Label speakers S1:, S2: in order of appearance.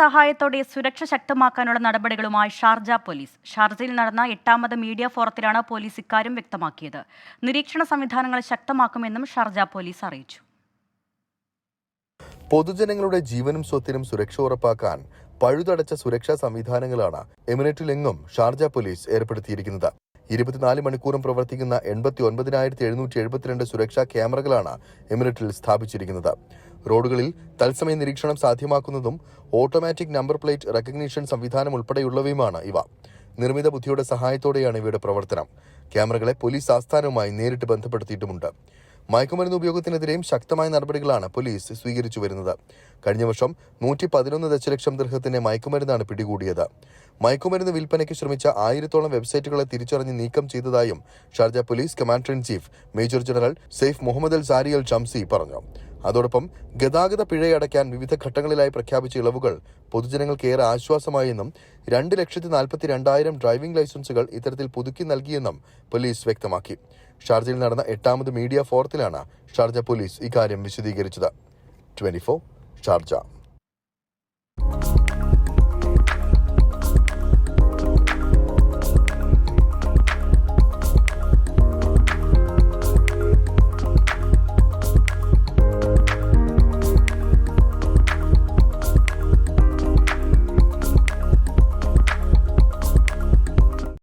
S1: സഹായത്തോടെ സുരക്ഷ ശക്തമാക്കാനുള്ള നടപടികളുമായി ഷാർജ പോലീസ്. ഷാർജയിൽ നടന്ന എട്ടാമത് മീഡിയ ഫോറത്തിലാണ് പോലീസ് ഇക്കാര്യം വ്യക്തമാക്കിയത്. നിരീക്ഷണ സംവിധാനങ്ങൾ ശക്തമാക്കുമെന്നും ഷാർജ പോലീസ് അറിയിച്ചു.
S2: പൊതുജനങ്ങളുടെ ജീവനും സ്വത്തിനും സുരക്ഷ ഉറപ്പാക്കാൻ പഴുതടച്ച സുരക്ഷാ സംവിധാനങ്ങളാണ് എമിറേറ്റിലെങ്ങും ഷാർജ പോലീസ് ഏർപ്പെടുത്തിയിരിക്കുന്നത്. ഇരുപത്തിനാല് മണിക്കൂറും പ്രവർത്തിക്കുന്ന എൺപത്തി ഒൻപതിനായിരത്തി എഴുന്നൂറ്റി എഴുപത്തിരണ്ട് സുരക്ഷാ ക്യാമറകളാണ് എമിറേറ്റിൽ സ്ഥാപിച്ചിരിക്കുന്നത്. റോഡുകളിൽ തത്സമയ നിരീക്ഷണം സാധ്യമാക്കുന്നതും ഓട്ടോമാറ്റിക് നമ്പർ പ്ലേറ്റ് റെക്കഗ്നീഷൻ സംവിധാനം ഉൾപ്പെടെയുള്ളവയുമാണ് ഇവ. നിർമ്മിത ബുദ്ധിയുടെ സഹായത്തോടെയാണ് ഇവയുടെ പ്രവർത്തനം. ക്യാമറകളെ പോലീസ് ആസ്ഥാനവുമായി നേരിട്ട് ബന്ധപ്പെടുത്തിയിട്ടുമുണ്ട്. മയക്കുമരുന്ന് ഉപയോഗത്തിനെതിരെയും ശക്തമായ നടപടികളാണ് പോലീസ് സ്വീകരിച്ചു വരുന്നത്. കഴിഞ്ഞ വർഷം നൂറ്റി പതിനൊന്ന് ദശലക്ഷം ദൃഹത്തിന്റെ മയക്കുമരുന്നാണ് പിടികൂടിയത്. മയക്കുമരുന്ന് വിൽപ്പനയ്ക്ക് ശ്രമിച്ച ആയിരത്തോളം വെബ്സൈറ്റുകളെ തിരിച്ചറിഞ്ഞ് നീക്കം ചെയ്തതായും Sharjah police commander in chief major general Saif Muhammad Al Sari Al Shamsi പറഞ്ഞു. അതോടൊപ്പം ഗതാഗത പിഴയടയ്ക്കാൻ വിവിധ ഘട്ടങ്ങളിലായി പ്രഖ്യാപിച്ച ഇളവുകൾ പൊതുജനങ്ങൾക്ക് ഏറെ ആശ്വാസമായെന്നും രണ്ട് ലക്ഷത്തി നാൽപ്പത്തി രണ്ടായിരം ഡ്രൈവിംഗ് ലൈസൻസുകൾ ഇത്തരത്തിൽ പുതുക്കി നൽകിയെന്നും പോലീസ് വ്യക്തമാക്കി. ഷാർജയിൽ നടന്ന എട്ടാമത് മീഡിയ ഫോറത്തിലാണ് ഷാർജ പോലീസ് ഇക്കാര്യം വിശദീകരിച്ചത്. Twenty Sharjah